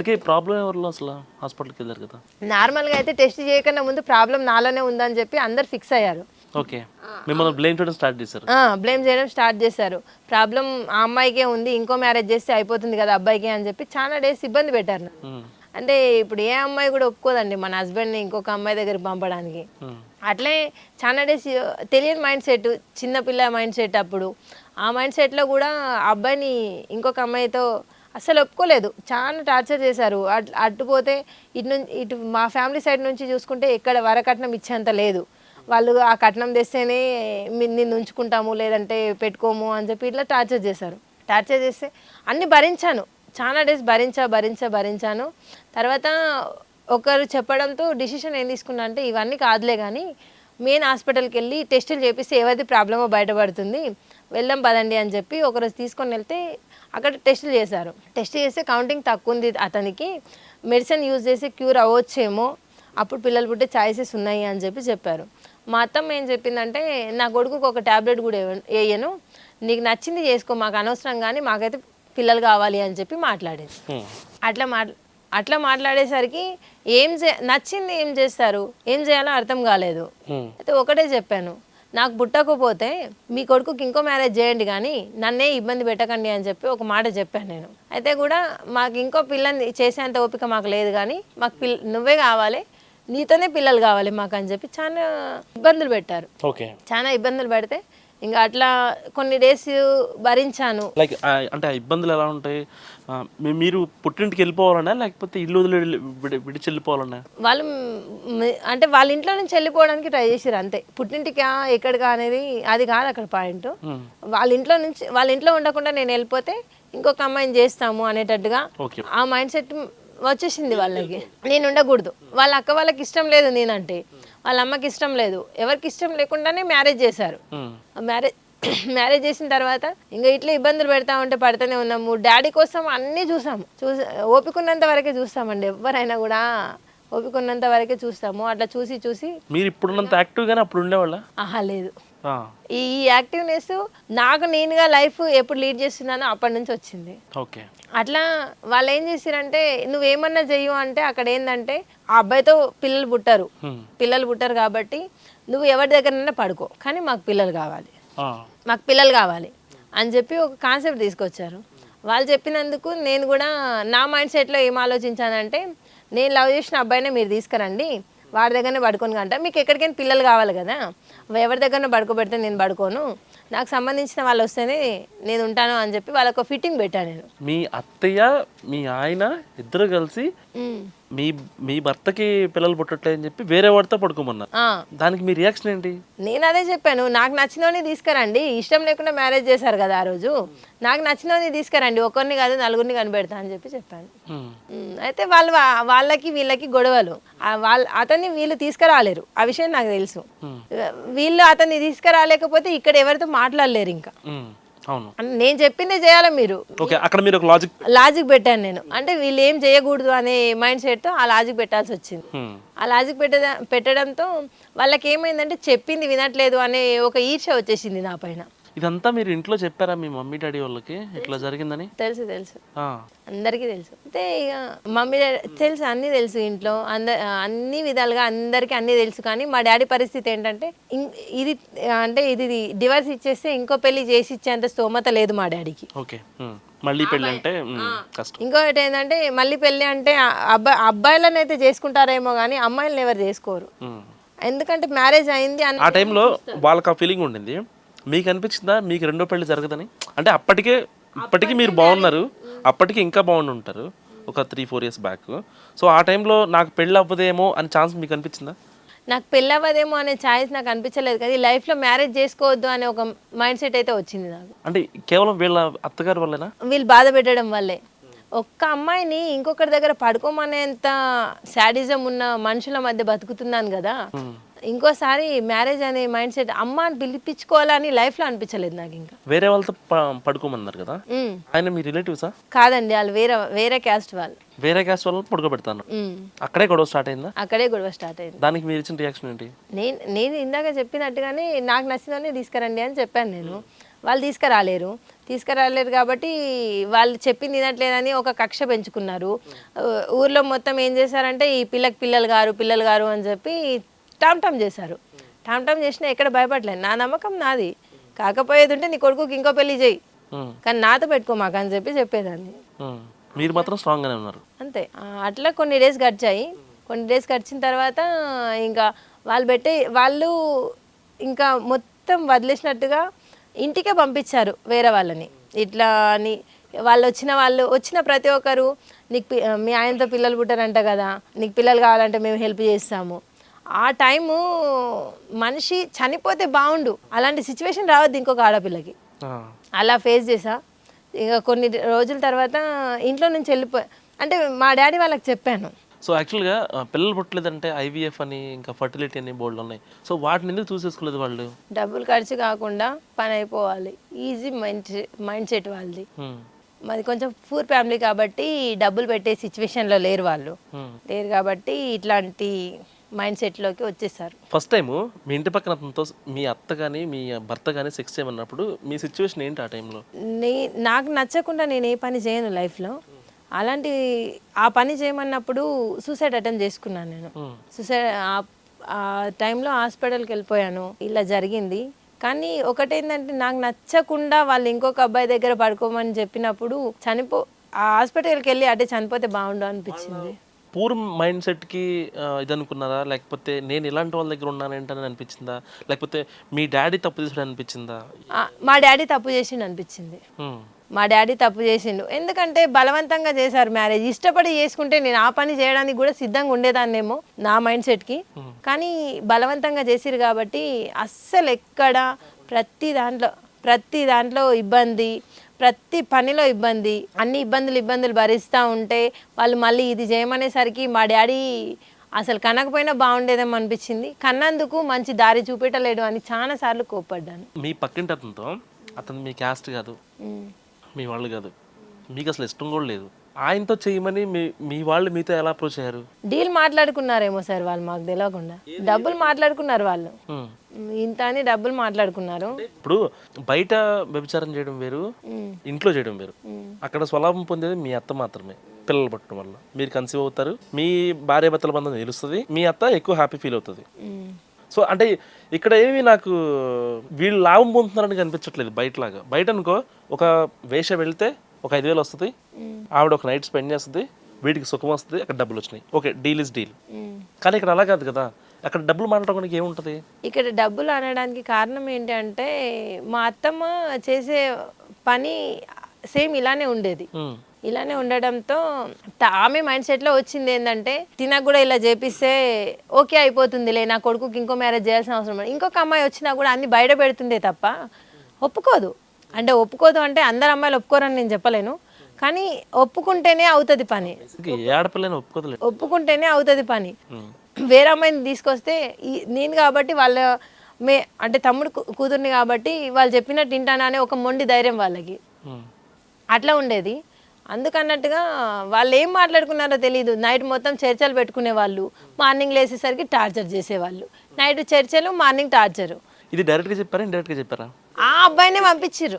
అందుకే ప్రాబ్లం ఎవరిలో అసలు? హాస్పిటల్కి వెళ్ళారు కదా. నార్మల్గా అయితే టెస్ట్ చేయకుండా ముందు ప్రాబ్లం నాలోనే ఉందని చెప్పి అందరు ఫిక్స్ అయ్యారు. ఓకే. మిమ్మల్ని బ్లేమ్ చేయడం స్టార్ట్ చేశారు. బ్లేమ్ చేయడం స్టార్ట్ చేశారు. ప్రాబ్లం ఆ అమ్మాయికే ఉంది ఇంకో మ్యారేజ్ చేస్తే అయిపోతుంది కదా అబ్బాయికి అని చెప్పి చాలా డేస్ ఇబ్బంది పెట్టారు అంటే ఇప్పుడు ఏ అమ్మాయి కూడా ఒప్పుకోదండి మన హస్బెండ్ని ఇంకొక అమ్మాయి దగ్గరికి పంపడానికి. అట్లే చాలా డేస్ తెలియని మైండ్ సెట్ చిన్నపిల్ల మైండ్ సెట్ అప్పుడు. ఆ మైండ్ సెట్లో కూడా అబ్బాయిని ఇంకొక అమ్మాయితో అసలు ఒప్పుకోలేదు. చాలా టార్చర్ చేశారు. అట్ అట్టుపోతే ఇటు నుంచి ఇటు మా ఫ్యామిలీ సైడ్ నుంచి చూసుకుంటే ఎక్కడ వరకట్నం ఇచ్చేంత లేదు. వాళ్ళు ఆ కట్నం తెస్తేనే మీ- నిన్ను ఉంచుకుంటాము లేదంటే పెట్టుకోము అని చెప్పి ఇట్లా టార్చర్ చేశారు. టార్చర్ చేస్తే అన్ని భరించాను. చాలా డేస్ భరించా భరించా భరించాను. తర్వాత ఒకరు చెప్పడంతో డిసిషన్ ఏం తీసుకున్నా అంటే ఇవన్నీ కాదులే కానీ మెయిన్ హాస్పిటల్కి వెళ్ళి టెస్టులు చేపిస్తే ఏవైతే ప్రాబ్లమో బయటపడుతుంది. వెళ్దాం పదండి అని చెప్పి ఒకరోజు తీసుకొని వెళ్తే అక్కడ టెస్టులు చేశారు. టెస్ట్ చేస్తే కౌంటింగ్ తక్కువ ఉంది అతనికి. మెడిసిన్ యూజ్ చేసి క్యూర్ అవ్వచ్చేమో అప్పుడు పిల్లలు పుట్టే ఛాయిసెస్ ఉన్నాయి అని చెప్పి చెప్పారు. మా అత్తమ్మ ఏం చెప్పిందంటే నా కొడుకుకి ఒక ట్యాబ్లెట్ కూడా వేయ- వేయను. నీకు నచ్చింది చేసుకో మాకు అనవసరం కానీ మాకైతే పిల్లలు కావాలి అని చెప్పి మాట్లాడేది. అట్లా మాట్లా అట్లా మాట్లాడేసరికి ఏం చే నచ్చింది ఏం చేస్తారు? ఏం చేయాలో అర్థం కాలేదు. అయితే ఒకటే చెప్పాను. నాకు పుట్టకపోతే మీ కొడుకుకి ఇంకో మ్యారేజ్ చేయండి కానీ నన్నే ఇబ్బంది పెట్టకండి అని చెప్పి ఒక మాట చెప్పాను నేను. అయితే కూడా మాకు ఇంకో పిల్లని చేసేంత ఓపిక మాకు లేదు కానీ మాకు పిల్ల నువ్వే కావాలి నీతోనే పిల్లలు కావాలి మాకు అని చెప్పి చాలా ఇబ్బందులు పెట్టారు. ఓకే. చాలా ఇబ్బందులు పెడితే ఇంకా అట్లా కొన్ని డేస్ భరించాను. లైక్ అంటే ఆ ఇబ్బందులు ఎలా ఉంటాయి? మీ- మీరు పుట్టింటికి వెళ్ళిపోవాలన్నా లేకపోతే ఇల్లు వదిలి వెళ్ళి- విడి- విడిచి వెళ్ళిపోవాలన్నా? వాళ్ళు మ్, అంటే వాళ్ళ ఇంట్లో నుంచి వెళ్ళిపోవడానికి ట్రై చేసారు అంతే. పుట్టింటికా ఎక్కడికా అనేది అది కాదు అక్కడ పాయింట్ ఉమ్, వాళ్ళ ఇంట్లో నుంచి వాళ్ళ ఇంట్లో ఉండకుండా నేను వెళ్ళిపోతే ఇంకొక అమ్మాయిని చేస్తాము అనేటట్టుగా ఓకే ఆ మైండ్ సెట్ వచ్చేసింది వాళ్ళకి. నేను ఉండకూడదు. వాళ్ళ అక్క వాళ్ళకి ఇష్టం లేదు నేనంటే. వాళ్ళ అమ్మకి ఇష్టం లేదు. ఎవరికి ఇష్టం లేకుండానే మ్యారేజ్ చేశారు. మ్యారేజ్ మ్యారేజ్ చేసిన తర్వాత ఇంకా ఇట్లా ఇబ్బందులు పెడతా ఉంటే పడుతూనే ఉన్నాము. డాడీ కోసం అన్నీ చూసాము. చూసి ఓపికన్నంత వరకే చూస్తామండి. ఎవరైనా కూడా ఓపికన్నంత వరకే చూస్తాము. అట్లా చూసి చూసి మీరు ఇప్పుడున్నంత యాక్టివ్గానే అప్పుడు ఉండేవాళ్ళ? ఆహా లేదు. ఈ యాక్టివ్నెస్ నాకు నేనుగా లైఫ్ ఎప్పుడు లీడ్ చేస్తున్నానో అప్పటి నుంచి వచ్చింది. ఓకే. అట్లా వాళ్ళు ఏం చేసిరంటే నువ్వేమన్నా చెయ్యు అంటే అక్కడ ఏంటంటే ఆ అబ్బాయితో పిల్లలు పుట్టారు. పిల్లలు పుట్టారు కాబట్టి నువ్వు ఎవరి దగ్గరైనా పడుకో కానీ మాకు పిల్లలు కావాలి. మాకు పిల్లలు కావాలి అని చెప్పి ఒక కాన్సెప్ట్ తీసుకొచ్చారు. వాళ్ళు చెప్పినందుకు నేను కూడా నా మైండ్ సెట్లో ఏం ఆలోచించానంటే నేను లవ్ చేసిన అబ్బాయినే మీరు తీసుకురండి వాడి దగ్గరనే పడుకోను కంట మీకు ఎక్కడికైనా పిల్లలు కావాలి కదా. ఎవరి దగ్గర పడుకోబెడితే నేను పడుకోను. నాకు సంబంధించిన వాళ్ళు వస్తేనే నేను ఉంటాను అని చెప్పి వాళ్ళకు ఫిట్టింగ్ పెట్టాను నేను. మీ అత్తయ్య మీ ఆయన ఇద్దరు కలిసి మీ మీ భర్తకి పిల్లలు పుట్టట్లేదని చెప్పి వేరే వాడితో పడుకోమన్నారు. దానికి మీ రియాక్షన్ ఏంటి? నేను అదే చెప్పాను నాకు నచ్చినోని తీసుకురండి ఇష్టం లేకుండా మ్యారేజ్ చేశారు కదా ఆ రోజు నాకు నచ్చినోని తీసుకురండి ఒకరిని కాదు నలుగురిని కనిపెడతా అని చెప్పి చెప్పాను. అయితే వాళ్ళు వాళ్ళకి వీళ్ళకి గొడవలు వాళ్ళ అతన్ని వీళ్ళు తీసుకురాలేరు ఆ విషయం నాకు తెలుసు. వీళ్ళు అతన్ని తీసుకురాలేకపోతే ఇక్కడ ఎవరితో మాట్లాడలేరు ఇంకా. నేను చెప్పిందే చేయాలి మీరు? అక్కడ మీరు లాజిక్ లాజిక్ పెట్టాను నేను. అంటే వీళ్ళు ఏం చేయకూడదు అనే మైండ్ సెట్తో ఆ లాజిక్ పెట్టాల్సి వచ్చింది. ఆ లాజిక్ పెట్ట పెట్టడంతో వాళ్ళకి ఏమైందంటే చెప్పింది వినట్లేదు అనే ఒక ఈర్ష వచ్చేసింది నా పైన. ఇదంతా మీరు ఇంట్లో చెప్పారా మీ మమ్మీ డాడీ వాళ్ళకి? ఇట్లా జరిగిందని? తెలుసు తెలుసు. అందరికీ తెలుసు. అంటే ఇక మమ్మీ డాడీ తెలుసు అన్నీ తెలుసు ఇంట్లో. అంద అన్ని విధాలుగా అందరికీ అన్నీ తెలుసు. కానీ మా డాడీ పరిస్థితి ఏంటంటే ఇం- ఇది అంటే ఇది డివర్స్ ఇచ్చేస్తే ఇంకో పెళ్ళి చేసి ఇచ్చేంత స్తోమత లేదు మా డాడీకి. ఓకే. ఉమ్, మళ్ళీ పెళ్ళి అంటే ఉమ్, కష్టం. ఇంకొకటి ఏంటంటే మళ్ళీ పెళ్ళి అంటే ఆ అబ్బాయి అబ్బాయిలను అయితే చేసుకుంటారేమో కానీ అమ్మాయిలను ఎవరు చేసుకోరు. ఉమ్. ఎందుకంటే మ్యారేజ్ అయింది అని ఆ టైంలో వాళ్ళకి ఆ ఫీలింగ్ ఉండింది. మీకు అనిపించిందా మీకు రెండో పెళ్ళి జరగదని? అంటే అప్పటికే ఇప్పటికీ మీరు బాగున్నారు. అప్పటికి ఇంకా బాగుండి ఉంటారు. ఒక three four years back so ఆ టైంలో నాకు పెళ్ళి అవ్వదేమో అని ఛాన్స్ మీకు అనిపించిందా? నాకు పెళ్ళి అవ్వదేమో అనే ఛాయిస్ నాకు అనిపించలేదు కానీ లైఫ్లో మ్యారేజ్ చేసుకోవద్దు అనే ఒక మైండ్ సెట్ అయితే వచ్చింది నాకు. అంటే కేవలం వీళ్ళ అత్తగారి వల్లేనా? వీళ్ళు బాధ పెట్టడం వల్లే. ఒక్క అమ్మాయిని ఇంకొకరి దగ్గర పడుకోమనేంత శాడిజం ఉన్న మనుషుల మధ్య బతుకుతున్నాను కదా ఇంకోసారి మ్యారేజ్ అనే మైండ్ సెట్ అమ్మ అని పిలిపించుకోవాలని లైఫ్లో అనిపించలేదు నాకు ఇంకా. వేరే వాళ్ళతో ప- పడుకోమన్నారు కదా? ఉమ్. ఆయన మీ రిలేటివ్సా కాదండి వాళ్ళు వేరే వేరే క్యాస్ట్ వాళ్ళు. వేరే క్యాస్ట్ వాళ్ళని పడుకోబెడతాను. ఉమ్. అక్కడే గొడవ స్టార్ట్ అయిందా? అక్కడే గొడవ స్టార్ట్ అయింది. దానికి మీరు ఇచ్చిన రియాక్షన్ ఏంటి? నేను నేను ఇందాక చెప్పినట్టుగానే నాకు నచ్చినవన్నీ తీసుకురండి అని చెప్పాను నేను. వాళ్ళు తీసుకురాలేరు. తీసుకురాలేరు కాబట్టి వాళ్ళు చెప్పింది తినట్లేదని ఒక కక్ష పెంచుకున్నారు. ఊ- ఊర్లో మొత్తం ఏం చేశారంటే ఈ పిల్లకి పిల్లలు గారు పిల్లలు గారు అని చెప్పి టామ్ టామ్ చేశారు. టామ్ టామ్ చేసినా ఎక్కడ భయపడలేదు నా నమ్మకం నాది. కాకపోయేది ఉంటే నీ కొడుకుకి ఇంకో పెళ్ళి చేయి. కానీ నాతో పెట్టుకో మాకు అని చెప్పి చెప్పేదాన్ని. మీరు మాత్రం స్ట్రాంగ్గానే ఉన్నారు. అంతే. అట్లా కొన్ని డేస్ గడిచాయి. కొన్ని డేస్ గడిచిన తర్వాత ఇంకా వాళ్ళు పెట్టే వాళ్ళు ఇంకా మొత్తం వదిలేసినట్టుగా ఇంటికే పంపించారు వేరే వాళ్ళని. ఇట్లా అని వాళ్ళు వచ్చిన వాళ్ళు వచ్చిన ప్రతి ఒక్కరు నీకు మీ ఆయనతో పిల్లలు పుట్టారంట కదా నీకు పిల్లలు కావాలంటే మేము హెల్ప్ చేస్తాము. ఆ టైము మనిషి చనిపోతే బాగుండు అలాంటి సిచ్యువేషన్ రావద్దు ఇంకొక ఆడపిల్లకి. అలా ఫేస్ చేసా. ఇక కొన్ని రోజుల తర్వాత ఇంట్లో నుంచి వెళ్ళిపో అంటే మా డాడీ వాళ్ళకి చెప్పాను. సో యాక్చువల్గా పిల్లలు పుట్టలేదంటే ఐవీఎఫ్ అని ఇంకా ఫర్టిలిటీ అని బోర్డులు ఉన్నాయి. సో వాటిని ఎందుకు చూసేసుకోలేదు వాళ్ళు? డబ్బులు ఖర్చు కాకుండా పని అయిపోవాలి. ఈజీ మైండ్ మైండ్ సెట్ వాళ్ళది. ఉమ్, మాది కొంచెం పూర్ ఫ్యామిలీ కాబట్టి డబ్బులు పెట్టే సిచ్యువేషన్లో లేరు వాళ్ళు. ఉమ్. లేరు కాబట్టి ఇట్లాంటి మైండ్ సెట్లోకి వచ్చేసారు. ఫస్ట్ టైము మీ ఇంటి పక్కన అతనితో మీ అత్త కానీ మీ భర్త కానీ సెక్స్ చేయమన్నప్పుడు మీ సిచ్యువేషన్ ఏంటి ఆ టైంలో? నే నాకు నచ్చకుండా నేను ఏ పని చేయను లైఫ్లో. అలాంటి ఆ పని చేయమన్నప్పుడు సూసైడ్ అటెంప్ట్ చేసుకున్నాను నేను. సూసైడ్ ఆ టైంలో హాస్పిటల్కి వెళ్ళిపోయాను. ఇలా జరిగింది. కానీ ఒకటేంటంటే నాకు నచ్చకుండా వాళ్ళు ఇంకొక అబ్బాయి దగ్గర పడుకోమని చెప్పినప్పుడు చనిపో ఆ హాస్పిటల్కి వెళ్ళి అంటే చనిపోతే బాగుండు అనిపించింది. పూర్ మైండ్ సెట్కి ఇది అనుకున్నారా లేకపోతే నేను ఇలాంటి వాళ్ళ దగ్గర ఉన్నానేంటని అనిపించిందా? లేకపోతే మీ డాడీ తప్పు చేసాడు అనిపించిందా? మా డాడీ తప్పు చేసిండు అనిపించింది. మా డాడీ తప్పు చేసిండు. ఎందుకంటే బలవంతంగా చేశారు మ్యారేజ్. ఇష్టపడి చేసుకుంటే నేను ఆ పని చేయడానికి కూడా సిద్ధంగా ఉండేదాన్నేమో నా మైండ్ సెట్కి. కానీ బలవంతంగా చేసిరు కాబట్టి అస్సలు ఎక్కడ ప్రతి దాంట్లో ప్రతి దాంట్లో ఇబ్బంది ప్రతి పనిలో ఇబ్బంది అన్ని ఇబ్బందులు ఇబ్బందులు భరిస్తూ ఉంటే వాళ్ళు మళ్ళీ ఇది చేయమనేసరికి మా డాడీ అసలు కనకపోయినా బాగుండేదేమో అనిపించింది. కన్నందుకు మంచి దారి చూపెట్టలేడు అని చాలా సార్లు కోప్పడ్డాను. మీ పక్కింటి అతనితో అతను మీ క్యాస్ట్ కాదు. మీ. వాళ్ళు కాదు మీకు అసలు ఇష్టం కూడా లేదు. ఆయనతో చేయమని మీ మీ వాళ్ళు మీతో ఎలా అప్రోచ్ అయ్యారు? డీల్ మాట్లాడుకున్నారేమో సార్ వాళ్ళు మాకు తెలియకుండా డబ్బులు మాట్లాడుకున్నారు వాళ్ళు. ఇంత అని డబ్బులు మాట్లాడుకున్నారు. ఇప్పుడు బయట వ్యభిచారం చేయడం వేరు. ఇంట్లో చేయడం వేరు. అక్కడ స్వలాభం పొందేది మీ అత్త మాత్రమే పిల్లలు పట్టడం వల్ల. మీరు కన్సీవ్ అవుతారు మీ భార్య భర్తల బంధం తెలుస్తుంది మీ అత్త ఎక్కువ హ్యాపీ ఫీల్ అవుతుంది. సో అంటే ఇక్కడ ఏమి నాకు వీళ్ళు లాభం పొందుతున్నారని కనిపించట్లేదు బయటలాగా. బయట అనుకో ఒక వేష వెళ్తే ఒక ఐదు వేలు వస్తుంది ఆవిడ ఒక నైట్ స్పెండ్ చేస్తుంది వీటికి సుఖం వస్తుంది అక్కడ డబ్బులు వచ్చినాయి. Okay deal is deal. కానీ ఇక్కడ అలా కాదు కదా. అక్కడ డబ్బులు మాట్లాడడానికి ఏముంటుంది ఇక్కడ డబ్బులు అనడానికి కారణం ఏంటి అంటే మా అత్తమ్మ చేసే పని సేమ్ ఇలానే ఉండేది. ఇలానే ఉండడంతో ఆమె మైండ్ సెట్లో వచ్చింది ఏంటంటే తినకు కూడా ఇలా చేపిస్తే ఓకే అయిపోతుందిలే నా కొడుకుకి ఇంకో మ్యారేజ్ చేయాల్సిన అవసరం. ఇంకొక అమ్మాయి వచ్చినా కూడా అన్ని బయట పెడుతుందే తప్ప ఒప్పుకోదు. అంటే ఒప్పుకోదు అంటే అందరు అమ్మాయిలు ఒప్పుకోరని నేను చెప్పలేను. కానీ ఒప్పుకుంటేనే అవుతుంది పని. ఒప్పుకుంటేనే అవుతుంది పని. వేరే అమ్మాయిని తీసుకొస్తే ఈ- నేను కాబట్టి వాళ్ళ మే అంటే తమ్ముడు కూతుర్ని కాబట్టి వాళ్ళు చెప్పినట్టు వింటానా అనే ఒక మొండి ధైర్యం వాళ్ళకి. అట్లా ఉండేది. అందుకన్నట్టుగా వాళ్ళు ఏం మాట్లాడుకున్నారో తెలియదు నైట్ మొత్తం చర్చలు పెట్టుకునే వాళ్ళు. మార్నింగ్ లేసేసరికి టార్చర్ చేసేవాళ్ళు. నైట్ చర్చలు మార్నింగ్ టార్చరు. ఇది డైరెక్ట్గా చెప్పారా ఇండైరెక్ట్గా చెప్పారా? ఆ అబ్బాయినే పంపించిర్రు.